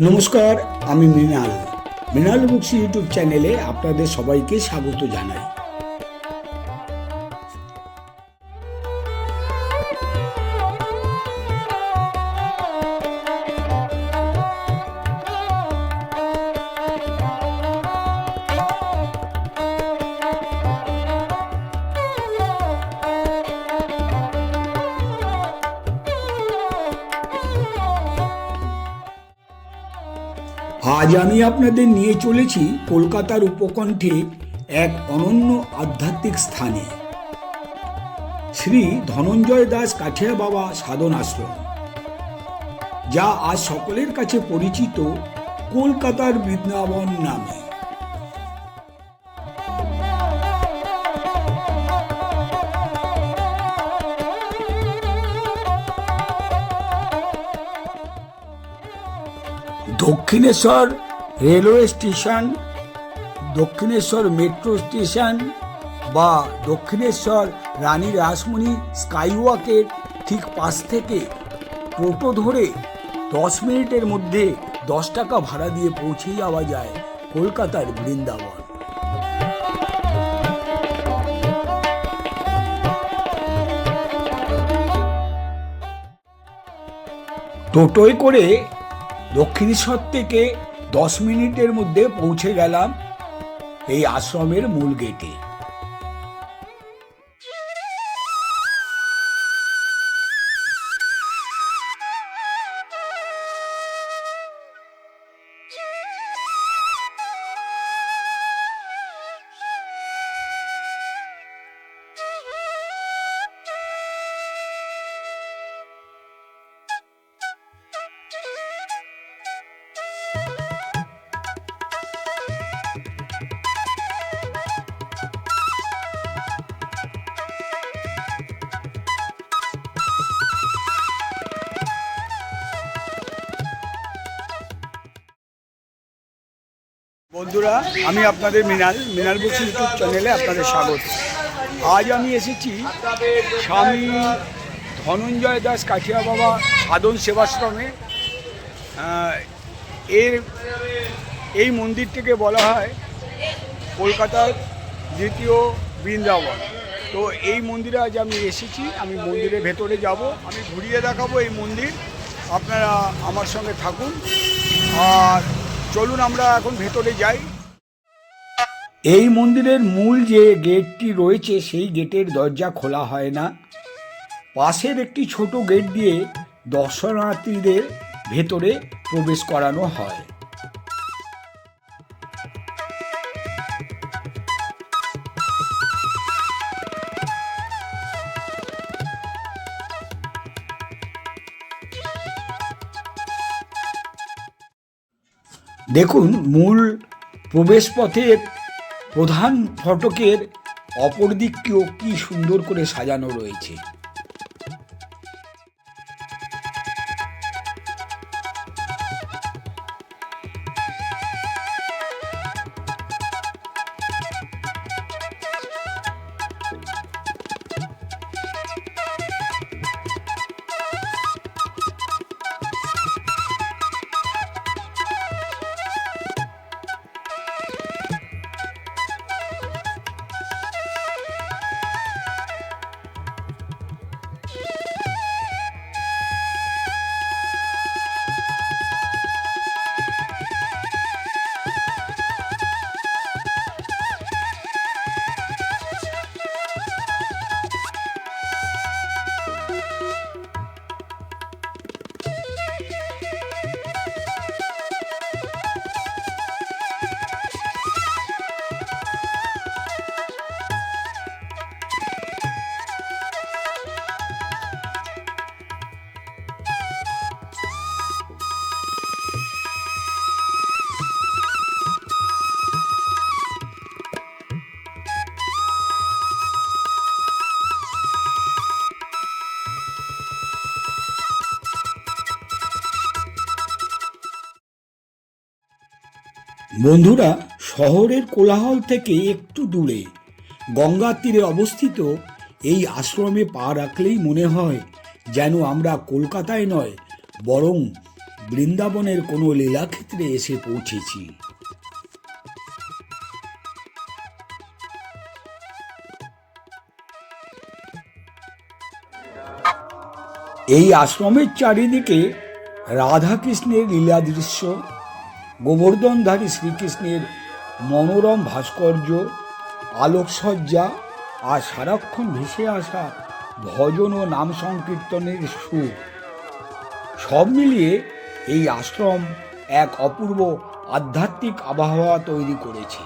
নমস্কার আমি Mrinal. Mrinal books YouTube চ্যানেলে আপনাদের সবাইকে স্বাগত জানাই। আমি আপনাদের নিয়ে চলেছি কলকাতার উপকণ্ঠে এক অনন্য আধ্যাত্মিক স্থানে। শ্রী ধনঞ্জয় দাস কাঠিয়া বাবা সাধন আশ্রম, যা আজ সকলের কাছে পরিচিত কলকাতার বৃন্দাবন নামে। Dakshineswar railway station, Dakshineswar metro station বা দক্ষিণেশ্বর রানী রাসমণি স্কাইওয়াকের ঠিক পাশ থেকে টোটো ধরে দশ মিনিটের মধ্যে দশ টাকা ভাড়া দিয়ে পৌঁছে যাওয়া যায় কলকাতার বৃন্দাবন। টোটোয় করে দক্ষিণেশ্বর থেকে দশ মিনিটের মধ্যে পৌঁছে গেলাম এই আশ্রমের মূল গেটে। বন্ধুরা, আমি আপনাদের মিনাল মিনাল বুকস ইউটিউব চ্যানেলে আপনাদের স্বাগত। আজ আমি এসেছি স্বামী ধনঞ্জয় দাস কাঠিয়া বাবা সাধন সেবাশ্রমে। এর, এই মন্দিরটিকে বলা হয় কলকাতার দ্বিতীয় বৃন্দাবন। তো এই মন্দিরে আজ আমি এসেছি, আমি মন্দিরের ভেতরে যাব, আমি ঘুরিয়ে দেখাবো এই মন্দির। আপনারা আমার সঙ্গে থাকুন। আর চলুন আমরা এখন ভেতরে যাই। এই মন্দিরের মূল যে গেটটি রয়েছে, সেই গেটের দরজা খোলা হয় না। পাশের একটি ছোট গেট দিয়ে দর্শনার্থীদের ভেতরে প্রবেশ করানো হয়। দেখুন মূল প্রবেশপথের প্রধান ফটকের অপর দিককেও কী সুন্দর করে সাজানো রয়েছে। বন্ধুরা, শহরের কোলাহল থেকে একটু দূরে। গঙ্গার তীরে অবস্থিত এই আশ্রমে পা রাখলেই মনে হয় যেন আমরা কলকাতায় নয়, বরং বৃন্দাবনের কোনো লীলাক্ষেত্রে এসে পৌঁছেছি। এই আশ্রমের চারিদিকে রাধাকৃষ্ণের লীলা দৃশ্য গোবর্ধনধারী শ্রীকৃষ্ণের মনোরম ভাস্কর্য, আলোকসজ্জা আর সারাক্ষণ ভেসে আসা ভজন ও নাম সংকীর্তনের সুর। সব মিলিয়ে এই আশ্রম এক অপূর্ব আধ্যাত্মিক আবহাওয়া তৈরি করেছে।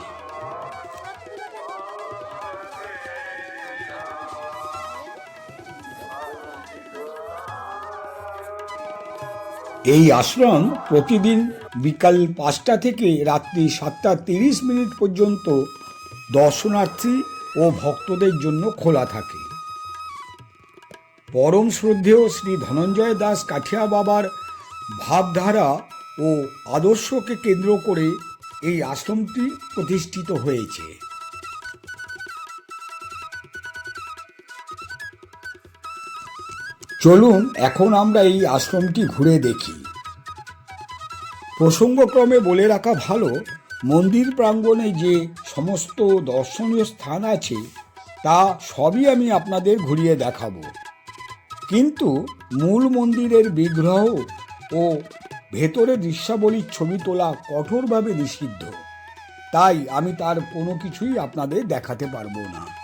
এই আশ্রম প্রতিদিন বিকাল পাঁচটা থেকে রাত্রি সাতটা তিরিশ মিনিট পর্যন্ত দর্শনার্থী ও ভক্তদের জন্য খোলা থাকে। পরম শ্রদ্ধেয় শ্রী ধনঞ্জয় দাস কাঠিয়া বাবার ভাবধারা ও আদর্শকে কেন্দ্র করে এই আশ্রমটি প্রতিষ্ঠিত হয়েছে। চলুন, এখন আমরা এই আশ্রমটি ঘুরে দেখি। প্রসঙ্গক্রমে বলে রাখা ভালো, মন্দির প্রাঙ্গণে যে সমস্ত দর্শনীয় স্থান আছে, তা সবই আমি আপনাদের ঘুরিয়ে দেখাবো। কিন্তু মূল মন্দিরের বিগ্রহ ও ভেতরে দৃশ্যাবলীর ছবি তোলা কঠোরভাবে নিষিদ্ধ। তাই আমি তার কোনো কিছুই আপনাদের দেখাতে পারব না।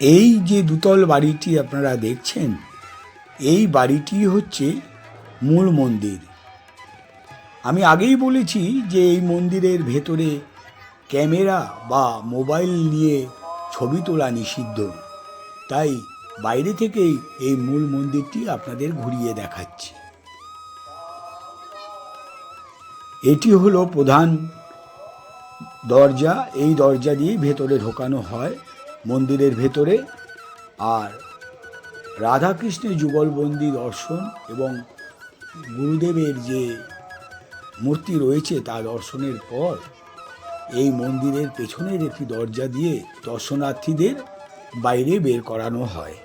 এই যে দুতল বাড়িটি আপনারা দেখছেন, এই বাড়িটি হচ্ছে মূল মন্দির। আমি আগেই বলেছি যে এই মন্দিরের ভেতরে ক্যামেরা বা মোবাইল নিয়ে ছবি তোলা নিষিদ্ধ। তাই বাইরে থেকেই এই মূল মন্দিরটি আপনাদের ঘুরিয়ে দেখাচ্ছি। এটি হলো প্রধান দরজা। এই দরজা দিয়ে ভেতরে ঢোকানো হয়। মন্দিরের ভেতরে আর রাধাকৃষ্ণের যুগলবন্দি দর্শন এবং গুরুদেবের যে মূর্তি রয়েছে তা দর্শনের পর এই মন্দিরের পেছনের একটি দরজা দিয়ে দর্শনার্থীদের বাইরে বের করানো হয়।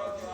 아,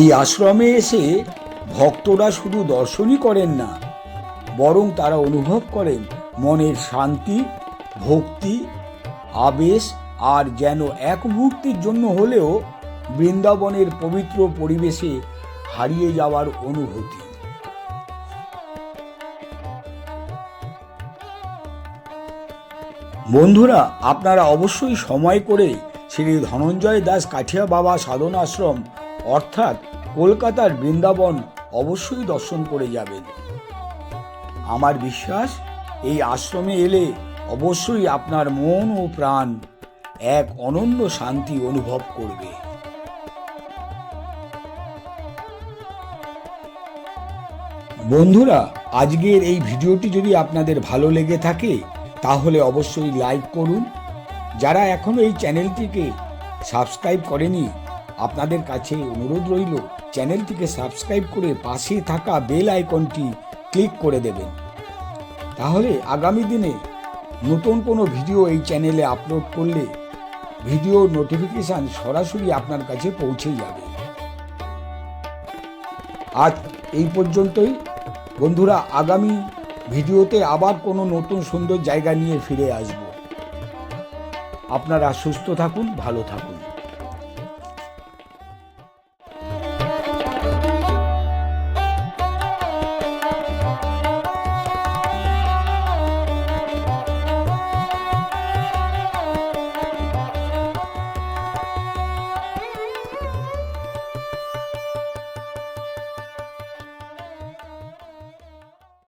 এই আশ্রমে এসে ভক্তরা শুধু দর্শনই করেন না, বরং তারা অনুভব করেন মনের শান্তি, ভক্তি, আবেশ, আর যেন এক মুহূর্তের জন্য হলেও বৃন্দাবনের পবিত্র পরিবেশে হারিয়ে যাওয়ার অনুভূতি। বন্ধুরা, আপনারা অবশ্যই সময় করে শ্রী ধনঞ্জয় দাস কাঠিয়া বাবা সাধন আশ্রম অর্থাৎ কলকাতার বৃন্দাবন অবশ্যই দর্শন করে যাবেন। আমার বিশ্বাস, এই আশ্রমে এলে অবশ্যই আপনার মন ও প্রাণ এক অনন্য শান্তি অনুভব করবে। বন্ধুরা, আজকের এই ভিডিওটি যদি আপনাদের ভালো লেগে থাকে, তাহলে অবশ্যই লাইক করুন। যারা এখনও এই চ্যানেলটিকে সাবস্ক্রাইব করেনি আপনাদের কাছে অনুরোধ রইল চ্যানেলটিকে সাবস্ক্রাইব করে পাশে থাকা বেল আইকনটি ক্লিক করে দেবেন। তাহলে আগামী দিনে নতুন কোনো ভিডিও এই চ্যানেলে আপলোড করলে ভিডিও নোটিফিকেশান সরাসরি আপনার কাছে পৌঁছে যাবে। আজ এই পর্যন্তই। বন্ধুরা, আগামী ভিডিওতে আবার কোনো নতুন সুন্দর জায়গা নিয়ে ফিরে আসব। আপনারা সুস্থ থাকুন, ভালো থাকুন।